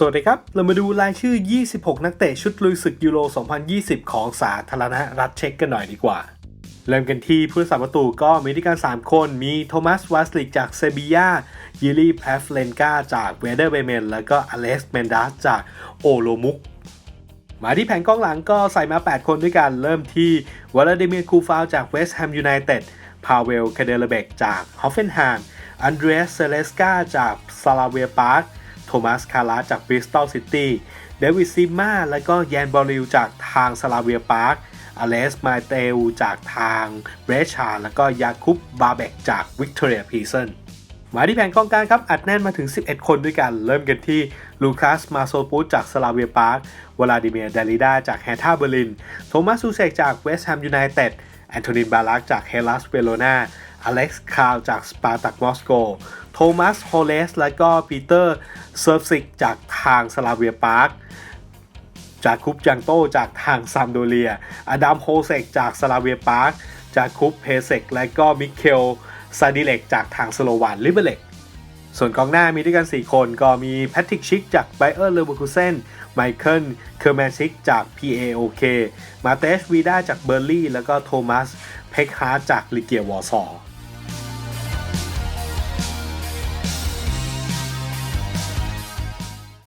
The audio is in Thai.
สวัสดีครับ เรามาดูรายชื่อ 26 นักเตะชุดลุยศึกยูโร 2020 ของสาธารณรัฐเช็กกันหน่อยดีกว่า เริ่มกันที่ผู้สาประตูก็มีด้วยกัน3 คน มีโทมัสวาสลิกจากเซบียายิลีแพฟเลนกาจากเวเดอร์เบเมน แล้วก็อเล็กซ์เมนดัสจากโอโลมุก มาที่แผงกองหลังก็ใส่มา 8 คนด้วยกัน เริ่มที่วลาดิเมียร์คูฟาวจากเวสต์แฮมยูไนเต็ด พาเวล คาเดลเบกจากฮอฟเฟนแฮมอันเดรส เซเลสกาจากซาลาเวียพาร์ค โทมัสคาราจากบริสตอลซิตี้เดวิดซิมมาและก็แยนบอลิวจากทางซาลาเวียพาร์คอเลสมาเตลจากทางเบรชา แล้วก็ยาคุบบาเบกจากวิกตอเรียพีเซนหมายที่แผงกองกลางครับ อัดแน่นมาถึง 11 คนด้วยกัน เริ่มกันที่ลูคัสมาโซปูจากสลาเวียพาร์ควลาดิเมียร์เดลิดาจากแฮท่าเบอร์ลิน โทมัสซูเซกจากเวสต์แฮมยูไนเต็ดแอนโทนินบาลักจากเฮลัสเวโรนา อเล็กซ์คาวจากสปาร์ตักมอสโก โทมัสโฮเลส และก็ปีเตอร์เซิร์ฟซิกจากทางสลาเวียพาร์คจากคุปจังโตจากทางซัมโดเรีย อดัมโฮเซกจากสลาเวียพาร์คจากคุปเพเซกและก็มิเคลซาดิเลกจากทางสโลวานลิเบเลกส่วนกองหน้ามีด้วยกัน 4 คนก็มีแพทริกชิกจากไบเออร์เลเวอร์คูเซนไมเคิลเคอร์แมนชิกจาก PAOK มาเตสวีด้าจากเบอร์ลี่ แล้วก็โทมัส เพคฮาร์จากลิเกียวอร์ซอ